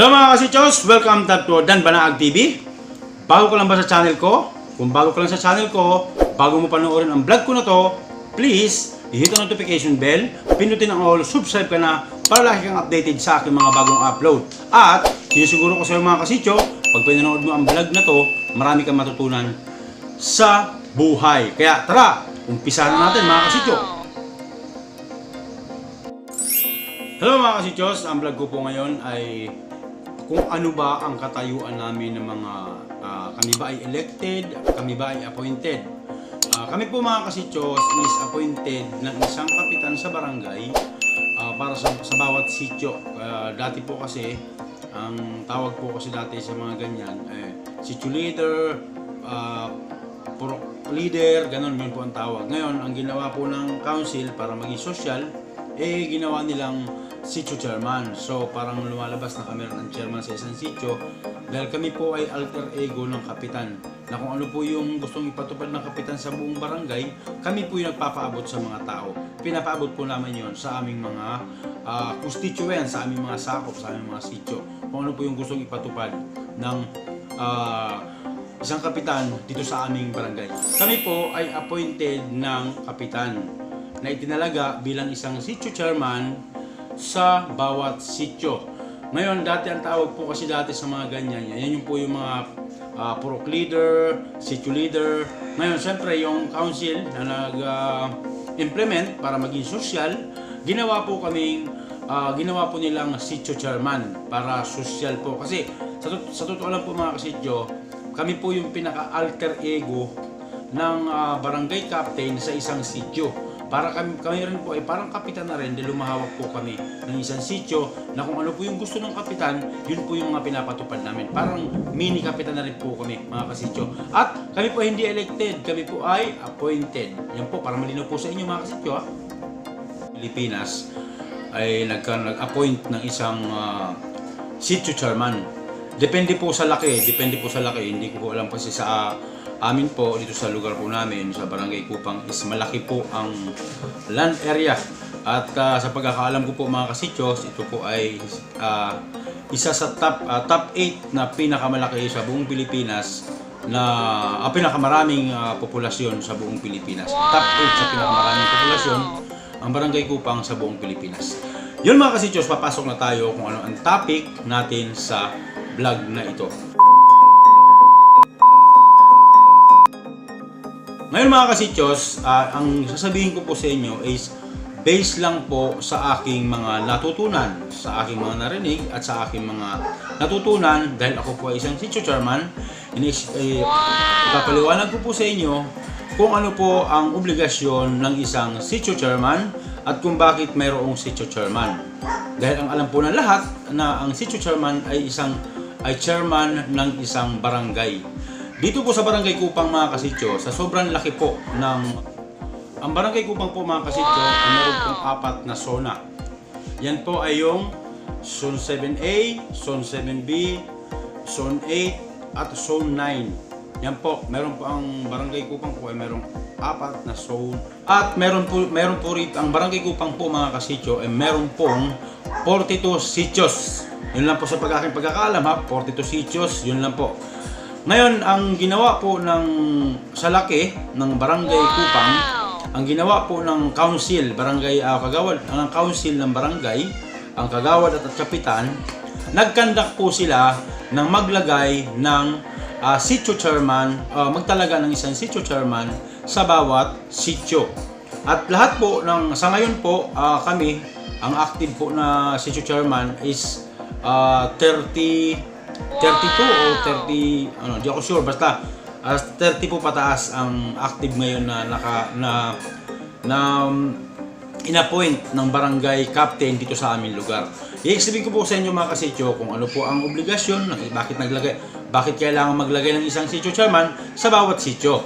Hello mga kasichos! Welcome back to Dan Banaag TV. Bago ka lang ba sa channel ko? Kung bago ka lang sa channel ko, bago mo panoorin ang vlog ko na to, please, i-hit ang notification bell, pindutin ang all, subscribe ka na para lagi kang updated sa aking mga bagong upload. At, sinisiguro ko sa iyo mga kasicho, pag pinanood mo ang vlog na to, marami kang matutunan sa buhay. Kaya tara, umpisahan na natin mga kasicho. Hello mga kasichos, ang vlog ko po ngayon ay kung ano ba ang katayuan namin ng mga ah, kami ba ay elected, kami ba ay appointed. Ah, kami po mga kasichos is appointed ng isang kapitan sa barangay ah, para sa, sa bawat sityo. Ah, dati po kasi, ang tawag po kasi dati sa mga ganyan, eh, sityo leader, purok leader, ganun yun po ang tawag. Ngayon, ang ginawa po ng council para maging social, eh ginawa nilang sitio chairman. So parang lumalabas na kami ng chairman sa isang sitio dahil kami po ay alter ego ng kapitan. Na kung ano po yung gustong ipatupad ng kapitan sa buong barangay, kami po yung nagpapaabot sa mga tao. Pinapaabot po namin yon sa aming mga uh, constituents, sa aming mga sakop, sa aming mga sitio. Kung ano po yung gustong ipatupad ng ah, isang kapitan dito sa aming barangay. Kami po ay appointed ng kapitan na itinalaga bilang isang sitio chairman sa bawat sitio. Ngayon, dati ang tawag po kasi dati sa mga ganyan, yan yung po yung mga ah, purok leader, sitio leader. Ngayon, syempre, yung council na nag-implement para maging social, ginawa po kaming, ah, ginawa po nilang sitio chairman para social po. Kasi sa, tot- sa totoo lang po mga kasityo, kami po yung pinaka-alter ego ng ah, barangay captain sa isang sitio. Para kami, kami rin po ay parang kapitan na rin dahil lumahawak po kami ng isang sitio na kung ano po yung gusto ng kapitan, yun po yung mga pinapatupad namin. Parang mini kapitan na rin po kami mga kasityo. At kami po hindi elected, kami po ay appointed. Yan po, para malinaw po sa inyo mga kasityo ha. Pilipinas ay nag-appoint ng isang ah, sitio chairman. Depende po sa laki, depende po sa laki. Hindi ko po alam kasi sa amin po dito sa lugar po namin sa Barangay Kupang is malaki po ang land area. At ah, sa pagkakaalam ko po mga kasityos, ito po ay ah, isa sa top ah, top 8 na pinakamalaki sa buong Pilipinas na ah, pinakamaraming ah, populasyon sa buong Pilipinas. Top 8 sa pinakamaraming populasyon ang Barangay Kupang sa buong Pilipinas. Yun mga kasityos, papasok na tayo kung ano ang topic natin sa vlog na ito. Ngayon mga kasityos, ah, ang sasabihin ko po sa inyo is based lang po sa aking mga natutunan, sa aking mga narinig at sa aking mga natutunan dahil ako po ay isang sitio chairman. Inis, eh, ko po sa inyo kung ano po ang obligasyon ng isang sitio chairman at kung bakit mayroong sitio chairman. Dahil ang alam po ng lahat na ang sitio chairman ay isang ay chairman ng isang barangay. Dito po sa Barangay Kupang mga kasityo, sa sobrang laki po ng... Ang Barangay Kupang po mga kasityo, ay meron pong apat na zona. Yan po ay yung Zone 7A, Zone 7B, Zone 8, at Zone 9. Yan po, meron po ang Barangay Kupang po ay merong apat na zone. At meron po, meron po rito, ang Barangay Kupang po mga kasityo ay meron pong 42 sitios. Yun lang po sa pag-aking pagkakaalam ha, 42 sitios, yun lang po. Ngayon, ang ginawa po ng sa laki ng Barangay Kupang, ang ginawa po ng council, barangay ah, kagawad, ang council ng barangay, ang kagawad at, at kapitan, nagkandak po sila ng maglagay ng ah, sitio chairman, ah, magtalaga ng isang sitio chairman sa bawat sitio. At lahat po ng sa ngayon po ah, kami ang active po na sitio chairman is ah, 30 32 o 30 ano, di ako sure basta as 30 po pataas ang active ngayon na naka na na um, inappoint ng barangay captain dito sa aming lugar. I-explain ko po sa inyo mga kasityo kung ano po ang obligasyon, ng- bakit naglagay, bakit kailangan maglagay ng isang sitio chairman sa bawat sitio.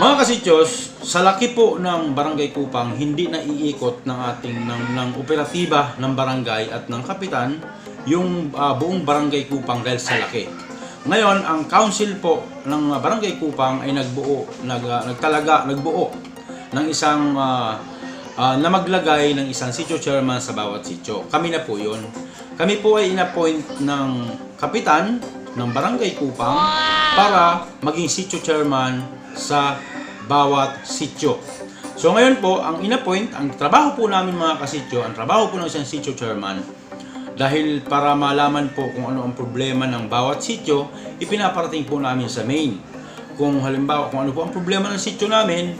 Mga kasityos, sa laki po ng Barangay Kupang, hindi na iikot ng ating ng, ng operatiba ng barangay at ng kapitan yung ah, buong Barangay Kupang dahil sa laki. Ngayon, ang council po ng Barangay Kupang ay nagbuo, nag, ah, nagtalaga, nagbuo ng isang ah, ah, na maglagay ng isang sitio chairman sa bawat sitio. Kami na po yun. kami po ay inappoint ng kapitan ng Barangay Kupang para maging sitio chairman sa bawat sitio. So ngayon po, ang inappoint, ang trabaho po namin mga kasityo, ang trabaho po ng isang sitio chairman, dahil para malaman po kung ano ang problema ng bawat sitio, ipinaparating po namin sa main. Kung halimbawa, kung ano po ang problema ng sitio namin,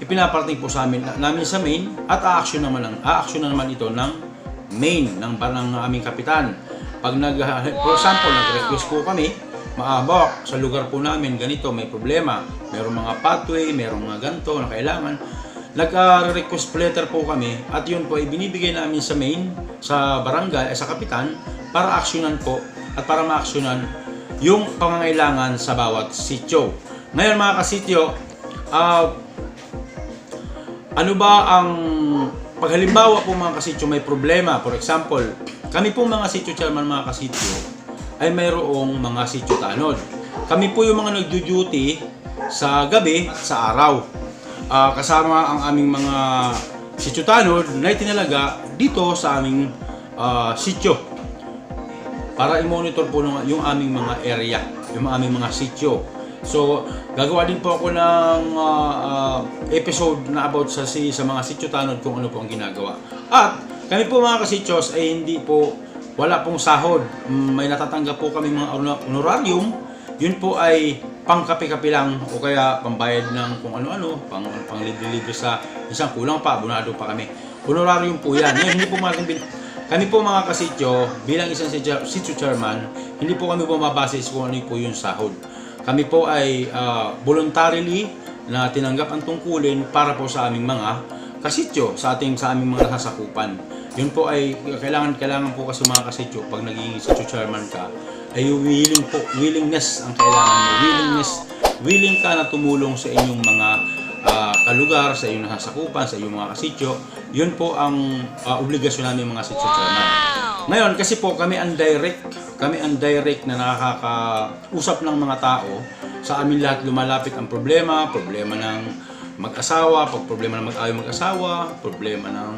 ipinaparating po sa amin, namin sa main at a-action naman, ang, a-action na naman ito ng main ng ng aming kapitan. Pag nag, for example, nag-request po kami, maabok sa lugar po namin, ganito, may problema. Merong mga pathway, merong mga ganito na kailangan. Nag-request letter po kami at yun po ay binibigay namin sa main, sa barangay, eh, sa kapitan para aksyonan po at para ma-aksyonan yung pangangailangan sa bawat sityo. Ngayon mga kasityo, ah, ano ba ang pag halimbawa po mga kasityo may problema, for example, kami po mga sityo chairman mga kasityo ay mayroong mga sityo tanod. Kami po yung mga nagdu-duty sa gabi at sa araw. Ah, kasama ang aming mga sityo tanod na itinalaga dito sa aming ah, sityo para i-monitor po yung aming mga area, yung aming mga sityo. So, gagawa din po ako ng ah, ah, episode na about sa si sa mga sityo tanod kung ano po ang ginagawa. At kami po mga kasityos ay hindi po wala pong sahod. Mm, May natatanggap po kami mga honor- honorarium. Yun po ay pangkape-kape lang o kaya pambayad ng kung ano-ano, pang, pang libre-libre sa isang kulang pa, abonado pa kami. Honorarium po yan. Ngayon, hindi po mga bin- kami po mga kasityo, bilang isang sityo chairman, hindi po kami bumabase sa kung ano po yung sahod. Kami po ay ah, voluntarily na tinanggap ang tungkulin para po sa aming mga kasityo, sa ating sa aming mga nasasakupan. Yun po ay kailangan kailangan po kasi mga kasityo pag naging sityo chairman ka ay willing po willingness ang kailangan mo. Willingness willing ka na tumulong sa inyong mga ah, kalugar sa inyong nasasakupan sa inyong mga kasityo. Yun po ang ah, obligasyon namin mga sityo chairman. Ngayon kasi po kami ang direct kami ang direct na nakakausap ng mga tao. Sa amin lahat lumalapit ang problema problema ng mag-asawa, pag problema ng mag-ayaw mag-asawa, problema ng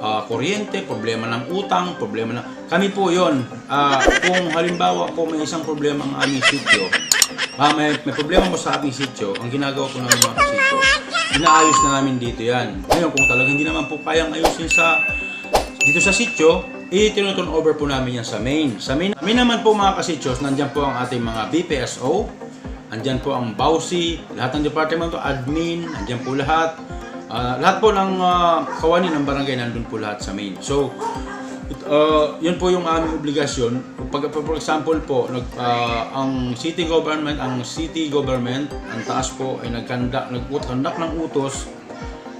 ah, kuryente, problema ng utang, problema ng... Kami po yon Ah, kung halimbawa po may isang problema ang aming sityo, ah, may, may problema mo sa aming sityo, ang ginagawa ko namin mga sityo, inaayos na namin dito yan. Ngayon, kung talagang hindi naman po kayang ayusin sa dito sa sityo, i-turn over po namin yan sa main. Sa main, main naman po mga kasityos, nandyan po ang ating mga BPSO, andyan po ang BAUSI, lahat ng department to admin, andyan po lahat. Ah, lahat po ng ah, kawani ng barangay nandun po lahat sa main. So, ah, yun po yung aming obligasyon. Pag, for example po, nag, ah, ang city government, ang city government, ang taas po ay nagkandak, nagkandak ng utos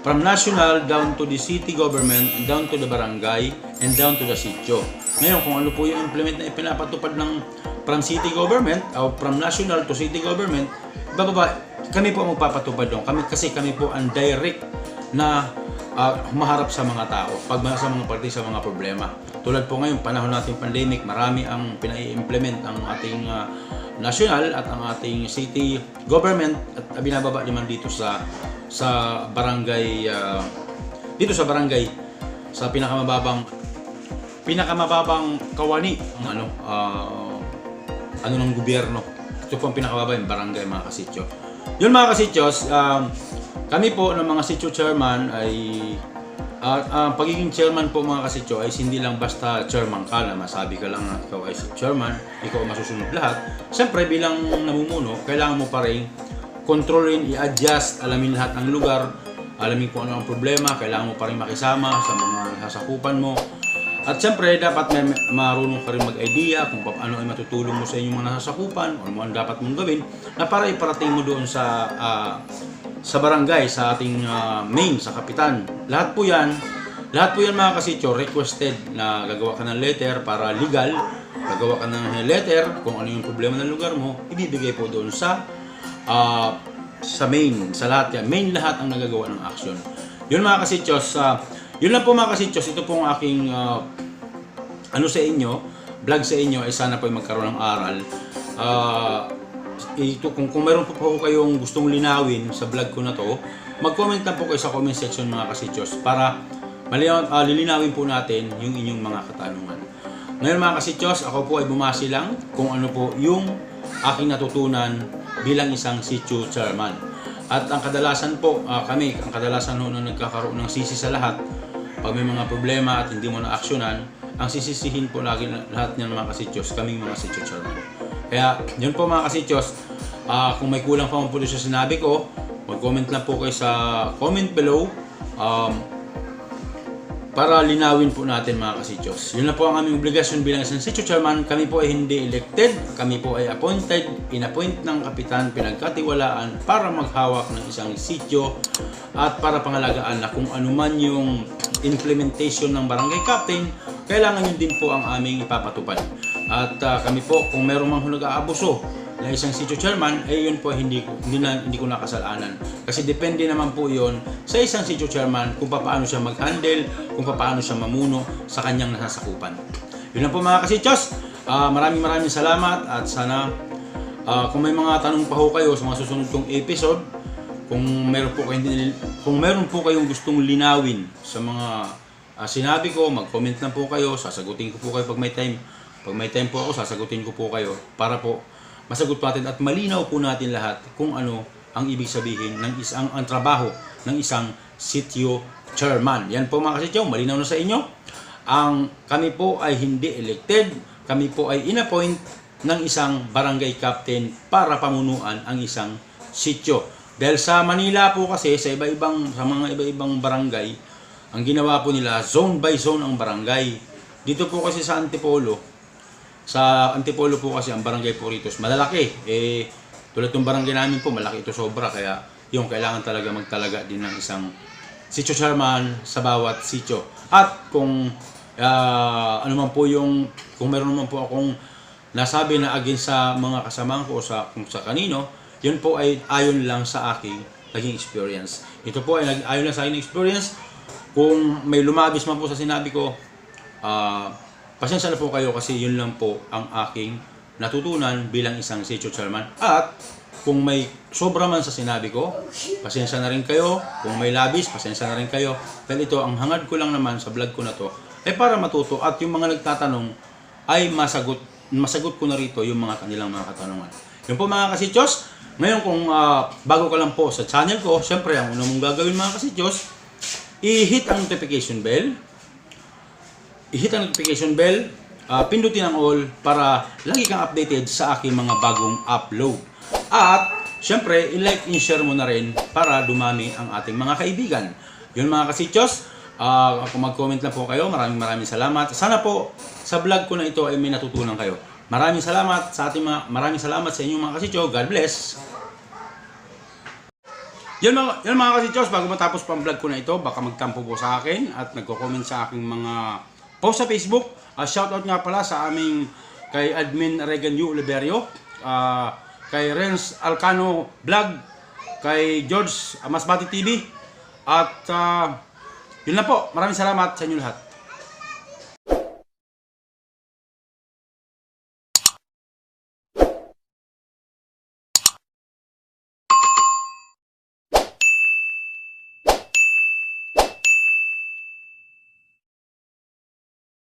from national down to the city government, down to the barangay, and down to the sitio. Ngayon, kung ano po yung implement na ipinapatupad ng from city government, o from national to city government, bababa, kami po ang magpapatupad doon. Kami, kasi kami po ang direct na ah, humaharap sa mga tao, pag sa mga parte sa mga problema. Tulad po ngayon, panahon natin pandemic, marami ang pinai-implement ang ating ah, national at ang ating city government at binababa naman dito sa sa barangay ah, dito sa barangay sa pinakamababang pinakamababang kawani ang ano ah, ano ng gobyerno. Ito po ang pinakamababa barangay mga kasityo. Yun mga kasityos, um, kami po ng mga sityo chairman ay at ang pagiging chairman po mga kasityo ay hindi lang basta chairman ka na masabi ka lang na ikaw ay chairman, ikaw ang masusunod lahat. Siyempre bilang namumuno, kailangan mo pa rin kontrolin, i-adjust, alamin lahat ng lugar, alamin kung ano ang problema, kailangan mo pa rin makisama sa mga sasakupan mo. At siyempre, dapat may marunong ka rin mag-idea kung pa- ano ay matutulong mo sa inyong mga nasasakupan o ano dapat mong gawin na para iparating mo doon sa ah, sa barangay, sa ating ah, main, sa kapitan. Lahat po yan, lahat po yan mga kasityo, requested na gagawa ka ng letter para legal, gagawa ka ng letter kung ano yung problema ng lugar mo, ibibigay po doon sa ah, sa main, sa lahat yan. Main lahat ang nagagawa ng action. Yun mga kasityos, ah, yun lang po mga kasityos, ito pong aking ah, ano sa inyo, vlog sa inyo ay sana po ay magkaroon ng aral. Ah, ito, kung, kung meron po po kayong gustong linawin sa vlog ko na to, mag-comment lang po kayo sa comment section mga kasityos para malinaw, ah, lilinawin po natin yung inyong mga katanungan. Ngayon mga kasityos, ako po ay bumasi lang kung ano po yung aking natutunan bilang isang sitio chairman. At ang kadalasan po, ah, kami, ang kadalasan ho nung nagkakaroon ng sisi sa lahat, pag may mga problema at hindi mo na aksyonan, ang sisisihin po lagi lahat niyan mga kasityos, kaming mga chairman. Kaya, yun po mga kasityos, ah, kung may kulang pa po sa sinabi ko, mag-comment lang po kayo sa comment below. Um, para linawin po natin mga kasityos. Yun na po ang aming obligasyon bilang isang sitio chairman. Kami po ay hindi elected, kami po ay appointed, inappoint ng kapitan, pinagkatiwalaan para maghawak ng isang sitio at para pangalagaan na kung ano man yung implementation ng barangay captain, kailangan yun din po ang aming ipapatupad. At ah, kami po, kung meron mang nag-aabuso na isang sitio chairman, eh yun po hindi, hindi, na, hindi ko nakasalanan. Kasi depende naman po yun sa isang sitio chairman kung paano siya mag-handle, kung paano siya mamuno sa kanyang nasasakupan. Yun lang po mga kasityos. Ah, maraming maraming salamat at sana ah, kung may mga tanong pa ho kayo sa mga susunod kong episode, kung meron po kayong kung meron po kayong gustong linawin sa mga ah, sinabi ko, mag-comment lang po kayo, sasagutin ko po kayo pag may time. Pag may time po ako, sasagutin ko po kayo para po masagot natin at malinaw po natin lahat kung ano ang ibig sabihin ng isang ang trabaho ng isang sitio chairman. Yan po mga kasityo, malinaw na sa inyo. Ang kami po ay hindi elected, kami po ay inappoint ng isang barangay captain para pamunuan ang isang sitio. Dahil sa Manila po kasi sa iba-ibang sa mga iba-ibang barangay, ang ginawa po nila zone by zone ang barangay. Dito po kasi sa Antipolo, sa Antipolo po kasi ang barangay po rito malalaki. Eh, tulad ng barangay namin po, malaki ito sobra. Kaya yung kailangan talaga magtalaga din ng isang sitio chairman sa bawat sitio. At kung ah, ano man po yung, kung meron naman po akong nasabi na against sa mga kasamahan ko sa, kung sa kanino, yun po ay ayon lang sa aking naging experience. Ito po ay ayon lang sa aking experience. Kung may lumabis man po sa sinabi ko, ah, pasensya na po kayo kasi yun lang po ang aking natutunan bilang isang sitio chairman. At kung may sobra man sa sinabi ko, pasensya na rin kayo. Kung may labis, pasensya na rin kayo. Dahil ito, ang hangad ko lang naman sa vlog ko na to, ay para matuto at yung mga nagtatanong ay masagot masagot ko na rito yung mga kanilang mga katanungan. Yun po mga kasityos, ngayon kung ah, bago ka lang po sa channel ko, syempre ang una mong gagawin mga kasityos, i-hit ang notification bell, i-hit ang notification bell, ah, pindutin ang all para lagi kang updated sa aking mga bagong upload. At, syempre, i-like and share mo na rin para dumami ang ating mga kaibigan. Yun mga kasityos, ah, kung mag-comment lang po kayo, maraming maraming salamat. Sana po sa vlog ko na ito ay may natutunan kayo. Maraming salamat sa ating mga, maraming salamat sa inyong mga kasityo. God bless! Yan mga, yan mga kasitsos, bago matapos pa ang vlog ko na ito, baka magtampo po sa akin at nagko-comment sa aking mga post sa Facebook. Uh, shoutout nga pala sa aming kay admin Regan U. Oliverio, ah, kay Renz Alcano Vlog, kay George Masbati TV, at ah, yun na po. Maraming salamat sa inyo lahat.